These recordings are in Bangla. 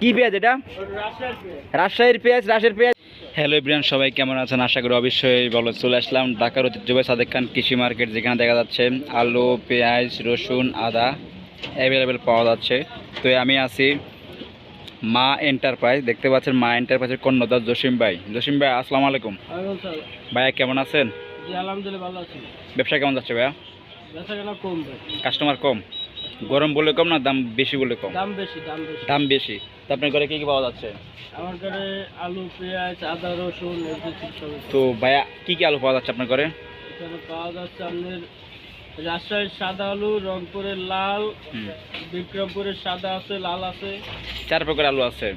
কি পেঁয়াজ এটা? রাজশাহীর পেঁয়াজ রাজের পেঁয়াজ। হ্যালো ইব্রিয়ান সবাই কেমন আছেন? আশা করি অবশ্যই ভালো চলে আসলাম। ঢাকার ঐতিহ্যবাহী সাদেক খান কৃষি মার্কেট যেখানে দেখা যাচ্ছে আলু পেঁয়াজ রসুন আদা অ্যাভেলেবেল পাওয়া যাচ্ছে। তো আমি আছি মা এন্টারপ্রাইজ। দেখতে পাচ্ছেন মা এন্টারপ্রাইজের কর্ণদার জসিম ভাই। জসিম ভাই আসসালামু আলাইকুম। ভাইয়া কেমন আছেন? জি আলহামদুলিল্লাহ ভালো আছি। ব্যবসা কেমন যাচ্ছে ভাইয়া? কম কাস্টমার কম? গরম বলে কম না দাম বেশি বলে কম? দাম বেশি দাম বেশি। দাম বেশি। তো আপনার ঘরে কী কী পাওয়া যাচ্ছে? আমার ঘরে আলু পেঁয়াজ আদা রসুন। তো ভাইয়া কী কী আলু পাওয়া যাচ্ছে আপনার ঘরে? এখানে পাওয়া যাচ্ছে আপনার রাজশাহীর সাদা আলু রংপুরের লাল বিক্রমপুরের সাদা আছে লাল আছে। চার প্রকার আলু আছে।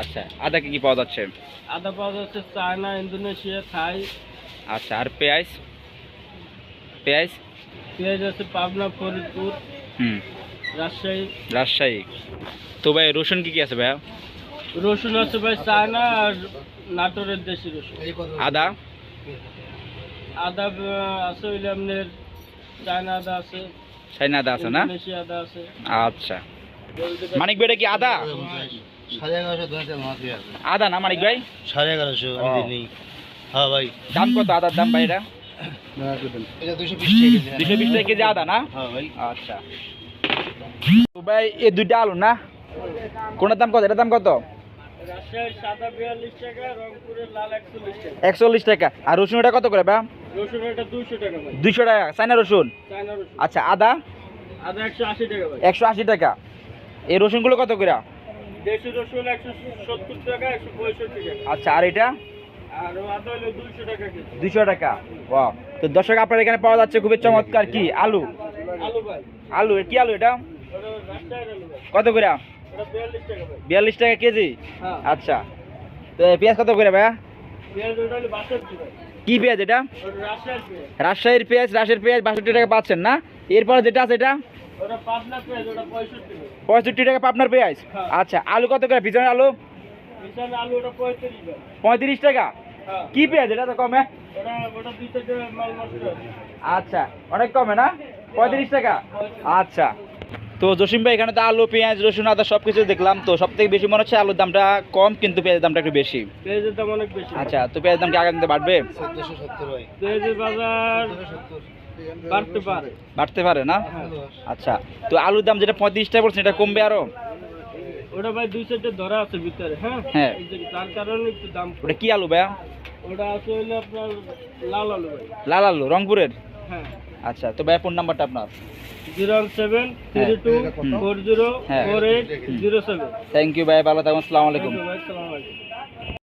আচ্ছা আদা কি কি পাওয়া যাচ্ছে? আদা পাওয়া যাচ্ছে চায়না ইন্দোনেশিয়া থাই। আচ্ছা আর পেঁয়াজ? পেঁয়াজ? পেঁয়াজ আছে পাবনা ফরিদপুর। হুম। রাজশাহী। রাজশাহী। তো ভাই রসুন কি কি আছে ভাইয়া? রসুন আছে ভাই চায়না আর নাটোরের দেশি রসুন। আদা? আদা আছে হইলে আপনার চায়না আদা আছে। সাইনা আদা আছে না? আদা আছে। আচ্ছা। মানিক ভাইটা কি আদা? আদা না মানিক ভাই? সাড়ে এগারোশো হ্যাঁ ভাই। দাম কত আদার দাম ভাই এটা? এটা দুশো বিশ টাকা কেজি টাকা আদা না? হ্যাঁ ভাই। আচ্ছা। তো ভাই এই দুইটা আলু না? কোনটার দাম কত? এটার দাম কত? রাজশাহীর সাদা টাকা একচল্লিশ টাকা। আর রসুন এটা কত করে ভাই? দুইশো টাকা চাইনা রসুন? আচ্ছা আদা? একশো আশি টাকা এই রসুনগুলো কত করে? আচ্ছা আর এটা? দুশো টাকা। ওয়াও তো দর্শক আপনার এখানে পাওয়া যাচ্ছে খুবই চমৎকার কি? আলু। আলু ভাই আলু কি আলু এটা? কত করে? বিয়াল্লিশ টাকা কেজি? আচ্ছা। তো পেঁয়াজ কত করে ভাইয়া? কি পেঁয়াজ এটা? রাজশাহীর পেঁয়াজ রাজশাহীর পেঁয়াজ বাষট্টি টাকা পাচ্ছেন না? এরপর যেটা আছে এটা? পঁয়ষট্টি টাকা পাবনার পেঁয়াজ। আচ্ছা আলু কত করে? পিছনের আলু? পঁয়ত্রিশ টাকা। কি পেঁয়াজ এটা তো কমে? আচ্ছা অনেক কমে না? পঁয়ত্রিশ টাকা? আচ্ছা। তো জসিম ভাই এখানে তো আলু পেঁয়াজ রসুন আদা সব কিছু দেখলাম। তো সব থেকে বেশি মনে হচ্ছে আলুর দামটা কম কিন্তু পেঁয়াজের দামটা একটু বেশি। পেঁয়াজের দাম অনেক বেশি। আচ্ছা তো পেঁয়াজের দাম কি আগামীতে বাড়বে? পেঁয়াজের বাজার বাড়তে পারে। বাড়তে পারে না? হ্যাঁ। আচ্ছা তো আলুর দাম যেটা পঁয়ত্রিশ টাকা পড়ছে এটা কমবে আরও? ওটা ভাই দুই সাইডে ধরা আছে ভিতরে হ্যাঁ? হ্যাঁ। এই যে তার কারণে একটু দাম ওটা কি আলু ভাইয়া? ওটা আছে হইল আপনার লাল আলু ভাই। লাল আলু রংপুরের? হ্যাঁ। আচ্ছা তো ভাইয়া ফোন নাম্বারটা আপনার? জিরো সেভেন থ্রি টু হুম। ফোর জিরো হ্যাঁ। Four eight zero seven. Thank you ভাই ভালো থাকুন আসসালামু আলাইকুম। ভাই সালাম আলাইকুম